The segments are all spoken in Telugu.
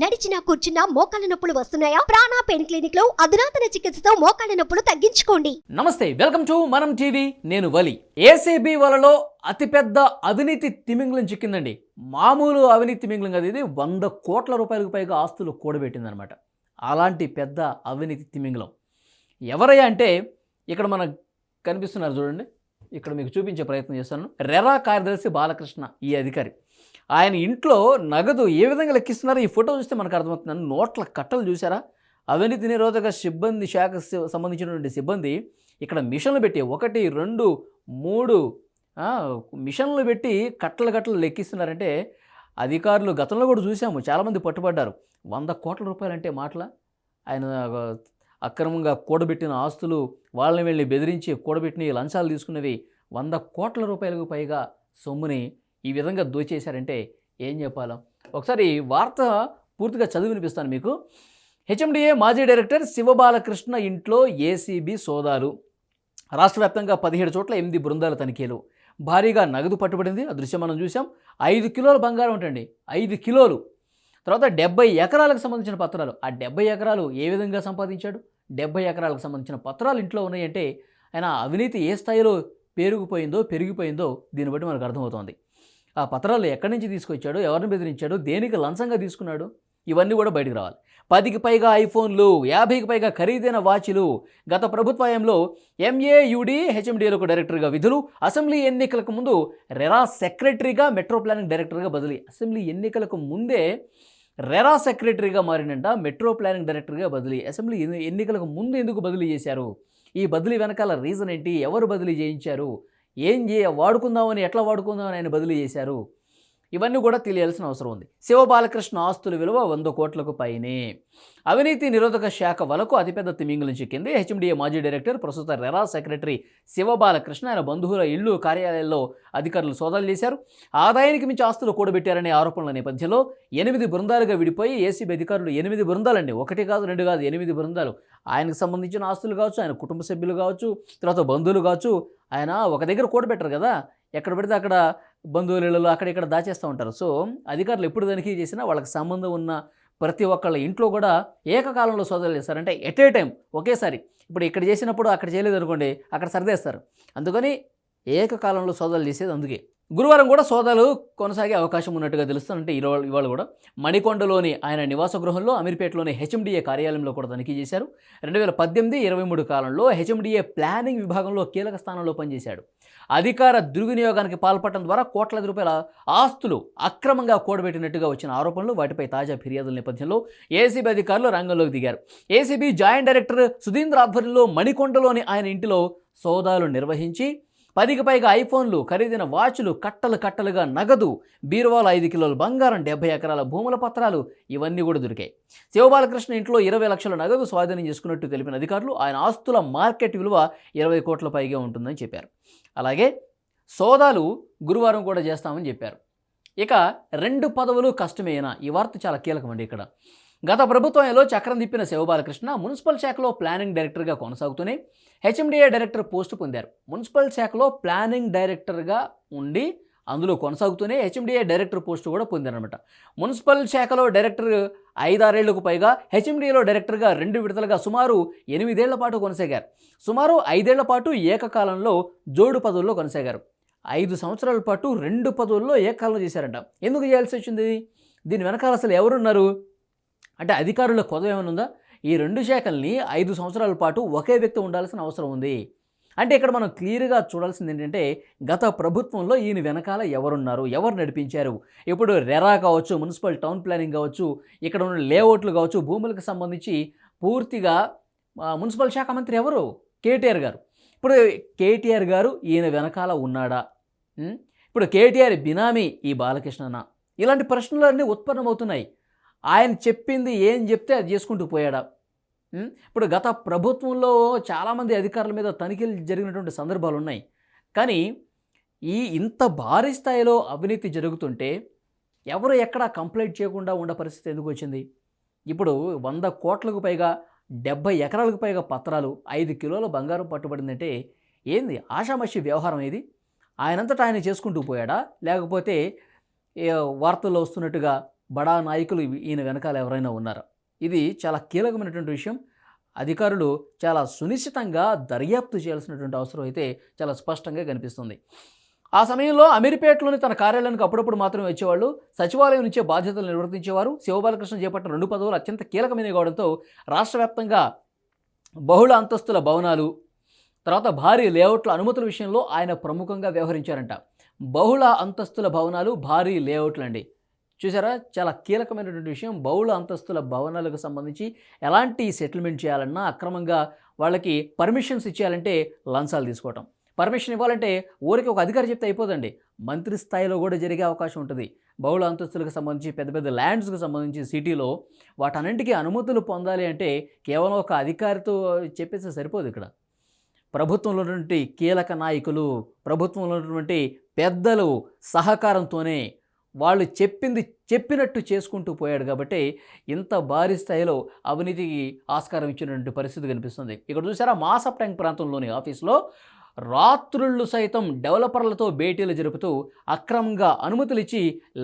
నడిచినా కూర్చున్నా మోకాళ్ళ నొప్పులు వస్తున్నాయా? ప్రాణా పెయిన్ క్లినిక్లో అధునాతన చికిత్సతో మోకాళ్ళ నొప్పులు తగ్గించుకోండి. నమస్తే వెల్కమ్ టు మనం టీవీ. నేను వలి. ఏసీబీ వలలో అతిపెద్ద అవినీతి తిమింగలం చిక్కిందండి. మామూలు అవినీతి తిమింగలం కదా ఇది వంద కోట్ల రూపాయలకు పైగా ఆస్తులు కూడబెట్టిందనమాట అలాంటి పెద్ద అవినీతి తిమింగలం. ఎవరయ్యా అంటే ఇక్కడ మనకు కనిపిస్తున్నారు చూడండి. ఇక్కడ మీకు చూపించే ప్రయత్నం చేస్తాను. రెరా కార్యదర్శి బాలకృష్ణ ఈ అధికారి. ఆయన ఇంట్లో నగదు ఏ విధంగా లెక్కిస్తున్నారో ఈ ఫోటో చూస్తే మనకు అర్థమవుతుంది. నోట్ల కట్టలు చూసారా అవినీతి నిరోధక సిబ్బంది శాఖ సంబంధించినటువంటి సిబ్బంది ఇక్కడ మిషన్లు పెట్టి ఒకటి రెండు మూడు మిషన్లు పెట్టి కట్టలు కట్టలు లెక్కిస్తున్నారంటే అధికారులు గతంలో కూడా చూసాము చాలామంది పట్టుబడ్డారు. వంద కోట్ల రూపాయలంటే మాటల? ఆయన అక్రమంగా కూడబెట్టిన ఆస్తులు వాళ్ళని వెళ్ళి బెదిరించి కూడబెట్టిన లంచాలు తీసుకున్నవి వంద కోట్ల రూపాయలకు పైగా సొమ్ముని ఈ విధంగా దోచేశారంటే ఏం చెప్పాలో. ఒకసారి వార్త పూర్తిగా చదివి వినిపిస్తాను మీకు. హెచ్ఎండిఏ మాజీ డైరెక్టర్ శివబాలకృష్ణ ఇంట్లో ఏసీబీ సోదాలు. రాష్ట్ర వ్యాప్తంగా పదిహేడు చోట్ల ఎనిమిది బృందాల తనిఖీలు. భారీగా నగదు పట్టుబడింది. ఆ దృశ్యం మనం చూసాం ఐదు కిలోల బంగారం ఉంటండి. ఐదు కిలోలు. తర్వాత డెబ్బై ఎకరాలకు సంబంధించిన పత్రాలు. ఆ డెబ్బై ఎకరాలు ఏ విధంగా సంపాదించాడు? డెబ్బై ఎకరాలకు సంబంధించిన పత్రాలు ఇంట్లో ఉన్నాయంటే ఆయన అవినీతి ఏ స్థాయిలో పేరుకుపోయిందో పెరిగిపోయిందో దీన్ని బట్టి మనకు అర్థమవుతోంది. ఆ పత్రాలు ఎక్కడి నుంచి తీసుకొచ్చాడు? ఎవరిని బెదిరించాడు? దేనికి లంచంగా తీసుకున్నాడు? ఇవన్నీ కూడా బయటకు రావాలి. పదికి పైగా ఐఫోన్లు యాభైకి పైగా ఖరీదైన వాచ్లు గత ప్రభుత్వంలో ఎంఏయుడి హెచ్ఎండిఏలకు డైరెక్టర్గా విధులు అసెంబ్లీ ఎన్నికలకు ముందు రెరా సెక్రటరీగా మెట్రో ప్లానింగ్ డైరెక్టర్గా బదిలీ. అసెంబ్లీ ఎన్నికలకు ముందే రెరా సెక్రటరీగా మారినంట మెట్రో ప్లానింగ్ డైరెక్టర్గా బదిలీ. అసెంబ్లీ ఎన్నికలకు ముందు ఎందుకు బదిలీ చేశారు? ఈ బదిలీ వెనకాల రీజన్ ఏంటి? ఎవరు బదిలీ చేయించారు? ఏం చేయ వాడుకుందామని ఎట్లా వాడుకుందామని ఆయన బదిలీ చేశారు? ఇవన్నీ కూడా తెలియాల్సిన అవసరం ఉంది. శివబాలకృష్ణ ఆస్తుల విలువ వంద కోట్లకు పైనే. అవినీతి నిరోధక శాఖ వలకు అతిపెద్ద తిమింగులు చిక్కింది హెచ్ఎండిఏ మాజీ డైరెక్టర్ ప్రస్తుత రెరా సెక్రటరీ శివబాలకృష్ణ ఆయన బంధువుల ఇల్లు కార్యాలయాల్లో అధికారులు సోదాలు చేశారు. ఆదాయానికి మించి ఆస్తులు కూడబెట్టారనే ఆరోపణల నేపథ్యంలో ఎనిమిది బృందాలుగా విడిపోయి ఏసీబీ అధికారులు ఎనిమిది బృందాలండి. ఒకటి కాదు రెండు కాదు ఎనిమిది బృందాలు. ఆయనకు సంబంధించిన ఆస్తులు కావచ్చు ఆయన కుటుంబ సభ్యులు కావచ్చు తర్వాత బంధువులు కావచ్చు ఆయన ఒక దగ్గర కూడబెట్టరు కదా. ఎక్కడ పడితే అక్కడ బంధువులలో అక్కడ ఇక్కడ దాచేస్తూ ఉంటారు. సో అధికారులు ఎప్పుడు తనిఖీ చేసినా వాళ్ళకి సంబంధం ఉన్న ప్రతి ఒక్కళ్ళ ఇంట్లో కూడా ఏకకాలంలో సోదాలు చేస్తారు. అంటే ఎట్ ఏ టైం ఒకేసారి. ఇప్పుడు ఇక్కడ చేసినప్పుడు అక్కడ చేయలేదు అనుకోండి అక్కడ సర్దేస్తారు. అందుకని ఏకకాలంలో సోదాలు చేసేది అందుకే. గురువారం కూడా సోదాలు కొనసాగే అవకాశం ఉన్నట్టుగా తెలుస్తుందంటే ఈరోజు ఇవాళ కూడా మణికొండలోని ఆయన నివాస గృహంలో అమీర్పేటలోని హెచ్ఎండిఏ కార్యాలయంలో కూడా తనిఖీ చేశారు. రెండు వేల పద్దెనిమిది ఇరవై మూడు కాలంలో హెచ్ఎండిఏ ప్లానింగ్ విభాగంలో కీలక స్థానంలో పనిచేశాడు. అధికార దుర్వినియోగానికి పాల్పడటం ద్వారా కోట్లాది రూపాయల ఆస్తులు అక్రమంగా కూడబెట్టినట్టుగా వచ్చిన ఆరోపణలు వాటిపై తాజా ఫిర్యాదుల నేపథ్యంలో ఏసీబీ అధికారులు రంగంలోకి దిగారు. ఏసీబీ జాయింట్ డైరెక్టర్ సుధీంద్ర ఆధ్వర్యంలో మణికొండలోని ఆయన ఇంటిలో సోదాలు నిర్వహించి పదికి పైగా ఐఫోన్లు ఖరీదైన వాచ్లు కట్టలు కట్టలుగా నగదు బీరువాలు ఐదు కిలోల బంగారం డెబ్బై ఎకరాల భూముల పత్రాలు ఇవన్నీ కూడా దొరికాయి. శివబాలకృష్ణ ఇంట్లో ఇరవై లక్షల నగదు స్వాధీనం చేసుకున్నట్టు తెలిపిన అధికారులు ఆయన ఆస్తుల మార్కెట్ విలువ ఇరవై కోట్ల పైగా ఉంటుందని చెప్పారు. అలాగే సోదాలు గురువారం కూడా చేస్తామని చెప్పారు. ఇక రెండు పదవులు కష్టమేనా? ఈ వార్త చాలా కీలకమండి ఇక్కడ. గత ప్రభుత్వంలో చక్రం తిప్పిన శివబాలకృష్ణ మున్సిపల్ శాఖలో ప్లానింగ్ డైరెక్టర్గా కొనసాగుతూనే హెచ్ఎండిఏ డైరెక్టర్ పోస్టు పొందారు. మున్సిపల్ శాఖలో ప్లానింగ్ డైరెక్టర్గా ఉండి అందులో కొనసాగుతూనే హెచ్ఎండిఏ డైరెక్టర్ పోస్టు కూడా పొందారనమాట మున్సిపల్ శాఖలో డైరెక్టర్ ఐదారేళ్ళకు పైగా హెచ్ఎండిఏలో డైరెక్టర్గా రెండు విడతలుగా సుమారు ఎనిమిదేళ్ళ పాటు కొనసాగారు. సుమారు ఐదేళ్ళ పాటు ఏకకాలంలో జోడు పదవుల్లో కొనసాగారు. ఐదు సంవత్సరాల పాటు రెండు పదవుల్లో ఏకకాలం చేశారంట. ఎందుకు చేయాల్సి వచ్చింది? దీని వెనకాల అసలు ఎవరున్నారు? అంటే అధికారుల కొదవ ఏమైనా ఉందా ఈ రెండు శాఖల్ని ఐదు సంవత్సరాల పాటు ఒకే వ్యక్తి ఉండాల్సిన అవసరం ఉంది. అంటే ఇక్కడ మనం క్లియర్గా చూడాల్సింది ఏంటంటే గత ప్రభుత్వంలో ఈయన వెనకాల ఎవరున్నారు? ఎవరు నడిపించారు? ఇప్పుడు రెరా కావచ్చు మున్సిపల్ టౌన్ ప్లానింగ్ కావచ్చు ఇక్కడ ఉన్న లేఅవుట్లు కావచ్చు భూములకు సంబంధించి పూర్తిగా మున్సిపల్ శాఖ మంత్రి ఎవరు? కేటీఆర్ గారు. ఇప్పుడు కేటీఆర్ గారు ఈయన వెనకాల ఉన్నాడా? ఇప్పుడు కేటీఆర్ బినామీ ఈ బాలకృష్ణనా ఇలాంటి ప్రశ్నలన్నీ ఉత్పన్నమవుతున్నాయి. ఆయన చెప్పింది ఏం చెప్తే అది చేసుకుంటూ పోయాడా? ఇప్పుడు గత ప్రభుత్వంలో చాలామంది అధికారుల మీద తనిఖీలు జరిగినటువంటి సందర్భాలు ఉన్నాయి. కానీ ఈ ఇంత భారీ స్థాయిలో అవినీతి జరుగుతుంటే ఎవరు ఎక్కడ కంప్లైంట్ చేయకుండా ఉండే పరిస్థితి ఎందుకు వచ్చింది? ఇప్పుడు వంద కోట్లకు పైగా డెబ్బై ఎకరాలకు పైగా పత్రాలు ఐదు కిలోల బంగారం పట్టుబడిందంటే ఏంది? ఆషామషి వ్యవహారం ఇది ఆయనంతటా ఆయన చేసుకుంటూ పోయాడా? లేకపోతే వార్తల్లో వస్తున్నట్టుగా బడా నాయకులు ఈయన వెనకాల ఎవరైనా ఉన్నారా? ఇది చాలా కీలకమైనటువంటి విషయం. అధికారులు చాలా సునిశ్చితంగా దర్యాప్తు చేయాల్సినటువంటి అవసరం అయితే చాలా స్పష్టంగా కనిపిస్తుంది. ఆ సమయంలో అమీర్పేటలోని తన కార్యాలయానికి అప్పుడప్పుడు మాత్రమే వచ్చేవాళ్ళు. సచివాలయం నుంచే బాధ్యతలు నిర్వర్తించేవారు. శివబాలకృష్ణ చేపట్టిన రెండు పదవులు అత్యంత కీలకమైనవి కావడంతో రాష్ట్ర వ్యాప్తంగా బహుళ అంతస్తుల భవనాలు తర్వాత భారీ లేఅవుట్ల అనుమతుల విషయంలో ఆయన ప్రముఖంగా వ్యవహరించారంట. బహుళ అంతస్తుల భవనాలు భారీ లేఅవుట్లు అండి చూసారా? చాలా కీలకమైనటువంటి విషయం. బహుళ అంతస్తుల భవనాలకు సంబంధించి ఎలాంటి సెటిల్మెంట్ చేయాలన్నా అక్రమంగా వాళ్ళకి పర్మిషన్స్ ఇచ్చేయాలంటే లంచాలు తీసుకోవటం. పర్మిషన్ ఇవ్వాలంటే ఊరికి ఒక అధికారి చెప్తే అయిపోదండి. మంత్రి స్థాయిలో కూడా జరిగే అవకాశం ఉంటుంది. బహుళ అంతస్తులకు సంబంధించి పెద్ద పెద్ద ల్యాండ్స్కి సంబంధించి సిటీలో వాటన్నింటికీ అనుమతులు పొందాలి అంటే కేవలం ఒక అధికారితో చెప్పేసి సరిపోదు ఇక్కడ. ప్రభుత్వంలో ఉన్నటువంటి కీలక నాయకులు ప్రభుత్వంలో ఉన్నటువంటి పెద్దలు సహకారంతోనే వాళ్ళు చెప్పింది చెప్పినట్టు చేసుకుంటూ పోయాడు కాబట్టి ఇంత భారీ స్థాయిలో అవినీతికి ఆస్కారం ఇచ్చినటువంటి పరిస్థితి కనిపిస్తుంది. ఇక్కడ చూసారా మాసప్ ట్యాంక్ ప్రాంతంలోని ఆఫీస్లో రాత్రుళ్ళు సైతం డెవలపర్లతో భేటీలు జరుపుతూ అక్రమంగా అనుమతులు ఇచ్చి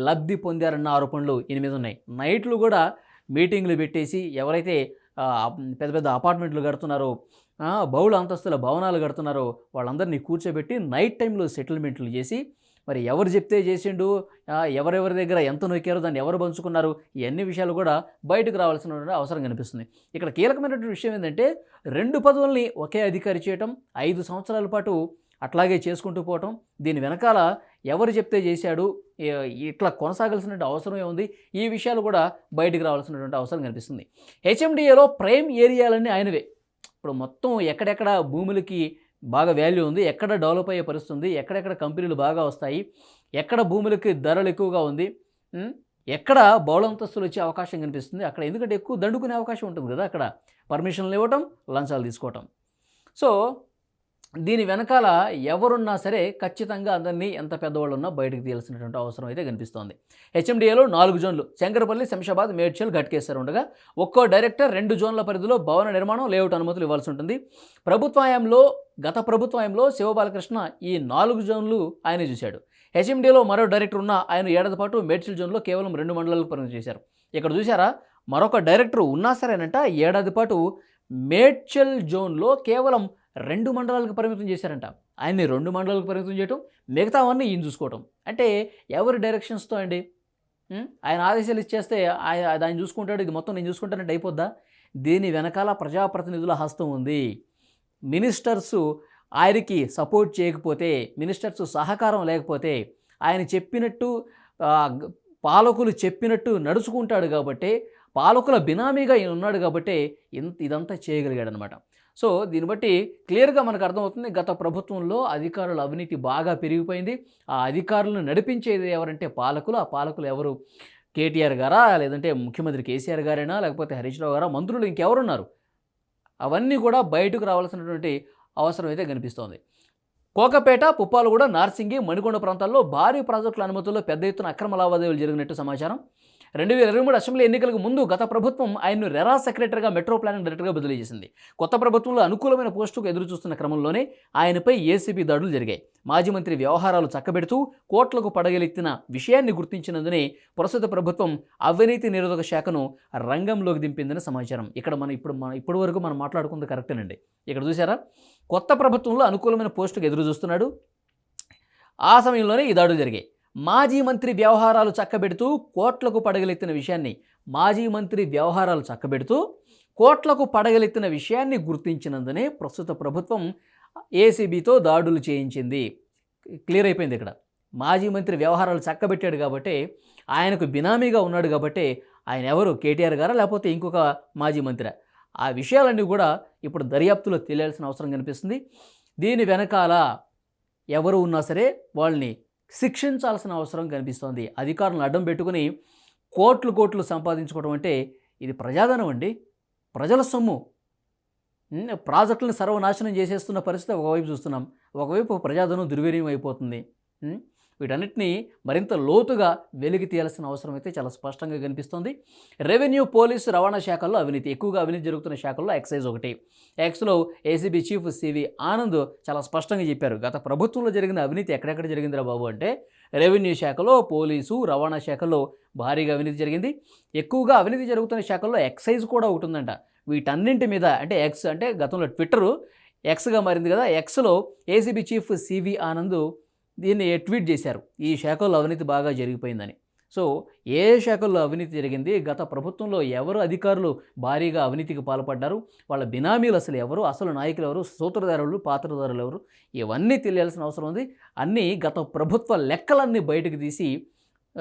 లబ్ధి పొందారన్న ఆరోపణలు ఎనిమిది ఉన్నాయి. నైట్లు కూడా మీటింగ్లు పెట్టేసి ఎవరైతే పెద్ద పెద్ద అపార్ట్మెంట్లు కడుతున్నారో బహుళ అంతస్తుల భవనాలు కడుతున్నారో వాళ్ళందరినీ కూర్చోబెట్టి నైట్ టైంలో సెటిల్మెంట్లు చేసి మరి ఎవరు చెప్తే చేసిండు? ఎవరెవరి దగ్గర ఎంత నొక్కారు దాన్ని ఎవరు పంచుకున్నారు? ఇవన్నీ విషయాలు కూడా బయటకు రావాల్సినటువంటి అవసరం కనిపిస్తుంది. ఇక్కడ కీలకమైనటువంటి విషయం ఏంటంటే రెండు పదవుల్ని ఒకే అధికారి చేయటం ఐదు సంవత్సరాల పాటు అట్లాగే చేసుకుంటూ పోవటం దీని వెనకాల ఎవరు చెప్తే చేశాడు ఇట్లా కొనసాగాల్సినటువంటి అవసరం ఏముంది? ఈ విషయాలు కూడా బయటకు రావాల్సినటువంటి అవసరం కనిపిస్తుంది. హెచ్ఎండిఏలో ప్రైమ్ ఏరియాలన్నీ ఆయనవే. ఇప్పుడు మొత్తం ఎక్కడెక్కడ భూములకి బాగా వాల్యూ ఉంది. ఎక్కడ డెవలప్ అయ్యే పరిస్థితి ఉంది ఎక్కడెక్కడ కంపెనీలు బాగా వస్తాయి? ఎక్కడ భూములకి ధరలు ఎక్కువగా ఉంది? ఎక్కడ బౌళంతస్తులు వచ్చే అవకాశం కనిపిస్తుంది? అక్కడ ఎందుకంటే ఎక్కువ దండుకునే అవకాశం ఉంటుంది కదా అక్కడ. పర్మిషన్లు ఇవ్వటం లంచాలు తీసుకోవటం. సో దీని వెనకాల ఎవరున్నా సరే ఖచ్చితంగా అందరినీ ఎంత పెద్దవాళ్ళు ఉన్నా బయటకు తీయాల్సినటువంటి అవసరం అయితే కనిపిస్తోంది. హెచ్ఎండిఏలో నాలుగు జోన్లు. శంకరపల్లి శంషాబాద్ మేడ్చల్ ఘట్కేశ్వర్ ఉండగా ఒక్కో డైరెక్టర్ రెండు జోన్ల పరిధిలో భవన నిర్మాణం లేఅవుట్ అనుమతులు ఇవ్వాల్సి ఉంటుంది. ప్రభుత్వాయంలో గత ప్రభుత్వంలో శివబాలకృష్ణ ఈ నాలుగు జోన్లు ఆయన చూశాడు. హెచ్ఎండిలో మరో డైరెక్టర్ ఉన్న ఆయన ఏడాది పాటు మేడ్చల్ జోన్లో కేవలం రెండు మండలాలకు పరిమితం చేశారు. ఇక్కడ చూసారా మరొక డైరెక్టర్ ఉన్నా సరేనంట ఏడాది పాటు మేడ్చల్ జోన్లో కేవలం రెండు మండలాలకు పరిమితం చేశారంట. ఆయన్ని రెండు మండలాలకు పరిమితం చేయటం మిగతావన్నీ ఈయన చూసుకోవటం. అంటే ఎవరి డైరెక్షన్స్తో అండి? ఆయన ఆదేశాలు ఇచ్చేస్తే ఆయన ఆయన చూసుకుంటాడు ఇది మొత్తం నేను చూసుకుంటానంటే అయిపోద్దా? దీని వెనకాల ప్రజాప్రతినిధుల హస్తం ఉంది. మినిస్టర్సు ఆయనకి సపోర్ట్ చేయకపోతే మినిస్టర్స్ సహకారం లేకపోతే ఆయన చెప్పినట్టు పాలకులు చెప్పినట్టు నడుచుకుంటాడు కాబట్టి పాలకుల బినామీగా ఈయన ఉన్నాడు కాబట్టి ఇంత ఇదంతా చేయగలిగాడనమాట. సో దీన్ని బట్టి క్లియర్గా మనకు అర్థమవుతుంది గత ప్రభుత్వంలో అధికారుల అవినీతి బాగా పెరిగిపోయింది. ఆ అధికారులను నడిపించేది ఎవరంటే పాలకులు. ఆ పాలకులు ఎవరు? కేటీఆర్ గారా? లేదంటే ముఖ్యమంత్రి కేసీఆర్ గారేనా? లేకపోతే హరీష్ రావు గారా? మంత్రులు ఇంకెవరున్నారు? అవన్నీ కూడా బయటకు రావాల్సినటువంటి అవసరం అయితే కనిపిస్తోంది. కోకపేట పుప్పాలగూడ నార్సింగి మణికొండ ప్రాంతాల్లో భారీ ప్రాజెక్టుల అనుమతుల్లో పెద్ద ఎత్తున అక్రమ లావాదేవీలు జరిగినట్టు సమాచారం. రెండు వేల ఇరవై మూడు అసెంబ్లీ ఎన్నికలకు ముందు గత ప్రభుత్వం ఆయన్ను రెరా సెక్రటరీగా మెట్రో ప్లానింగ్ డైరెక్టర్గా బదిలీ చేసింది. కొత్త ప్రభుత్వంలో అనుకూలమైన పోస్టుకు ఎదురుచూస్తున్న క్రమంలోనే ఆయనపై ఏసీబీ దాడులు జరిగాయి. మాజీ మంత్రి వ్యవహారాలు చక్కబెడుతూ కోట్లకు పడగలెత్తిన విషయాన్ని గుర్తించినందునే ప్రస్తుత ప్రభుత్వం అవినీతి నిరోధక శాఖను రంగంలోకి దింపిందని సమాచారం. ఇక్కడ మనం ఇప్పుడు మనం ఇప్పటి వరకు మనం మాట్లాడుకుంది కరెక్టేనండి. ఇక్కడ చూసారా కొత్త ప్రభుత్వంలో అనుకూలమైన పోస్టుకు ఎదురు చూస్తున్నాడు ఆ సమయంలోనే ఈ దాడులు జరిగాయి. మాజీ మంత్రి వ్యవహారాలు చక్కబెడుతూ కోట్లకు పడగలెత్తిన విషయాన్ని మాజీ మంత్రి వ్యవహారాలు చక్కబెడుతూ కోట్లకు పడగలెత్తిన విషయాన్ని గుర్తించినందునే ప్రస్తుత ప్రభుత్వం ఏసీబీతో దాడులు చేయించింది. క్లియర్ అయిపోయింది ఇక్కడ. మాజీ మంత్రి వ్యవహారాలు చక్కబెట్టాడు కాబట్టి ఆయనకు బినామీగా ఉన్నాడు కాబట్టి ఆయన ఎవరు? కేటీఆర్ గారా? లేకపోతే ఇంకొక మాజీ మంత్రి? ఆ విషయాలన్నీ కూడా ఇప్పుడు దర్యాప్తులో తెలియాల్సిన అవసరం కనిపిస్తుంది. దీని వెనకాల ఎవరు ఉన్నా సరే వాళ్ళని శిక్షించాల్సిన అవసరం కనిపిస్తోంది. అధికారులను అడ్డం పెట్టుకుని కోట్లు కోట్లు సంపాదించుకోవడం అంటే ఇది ప్రజాధనం అండి. ప్రజల సొమ్ము. ప్రాజెక్టులను సర్వనాశనం చేసేస్తున్న పరిస్థితి ఒకవైపు చూస్తున్నాం. ఒకవైపు ప్రజాధనం దుర్వినియోగం అయిపోతుంది. వీటన్నిటిని మరింత లోతుగా వెలికి తీయాల్సిన అవసరం అయితే చాలా స్పష్టంగా కనిపిస్తుంది. రెవెన్యూ పోలీసు రవాణా శాఖల్లో అవినీతి ఎక్కువగా అవినీతి జరుగుతున్న శాఖల్లో ఎక్సైజ్ ఒకటి. ఎక్స్లో ఏసీబీ చీఫ్ సివి ఆనంద్ చాలా స్పష్టంగా చెప్పారు. గత ప్రభుత్వంలో జరిగిన అవినీతి ఎక్కడెక్కడ జరిగిందిరా బాబు అంటే రెవెన్యూ శాఖలో పోలీసు రవాణా శాఖలో భారీగా అవినీతి జరిగింది. ఎక్కువగా అవినీతి జరుగుతున్న శాఖల్లో ఎక్సైజ్ కూడా ఒకటి ఉందంట. వీటన్నింటి మీద అంటే ఎక్స్ అంటే గతంలో ట్విట్టరు ఎక్స్గా మారింది కదా ఎక్స్లో ఏసీబీ చీఫ్ సివి ఆనంద్ దీన్ని ట్వీట్ చేశారు. ఈ శాఖల్లో అవినీతి బాగా జరిగిపోయిందని. సో ఏ శాఖల్లో అవినీతి జరిగింది? గత ప్రభుత్వంలో ఎవరు అధికారులు భారీగా అవినీతికి పాల్పడ్డారు? వాళ్ళ బినామీలు అసలు ఎవరు? అసలు నాయకులు ఎవరు? సూత్రధారులు పాత్రధారులు ఎవరు? ఇవన్నీ తెలియాల్సిన అవసరం ఉంది. అన్నీ గత ప్రభుత్వ లెక్కలన్నీ బయటకు తీసి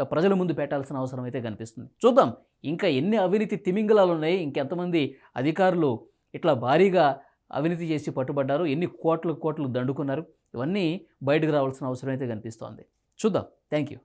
ప్రజల ముందు పెట్టాల్సిన అవసరం అయితే కనిపిస్తుంది. చూద్దాం. ఇంకా ఎన్ని అవినీతి తిమింగలాలు ఉన్నాయి? ఇంకెంతమంది అధికారులు ఇట్లా భారీగా అవినీతి చేసి పట్టుబడ్డారు. ఎన్ని కోట్లు కోట్లు దండుకున్నారు. ఇవన్నీ బయటకు రావాల్సిన అవసరం అయితే కనిపిస్తోంది. చూద్దాం. Thank you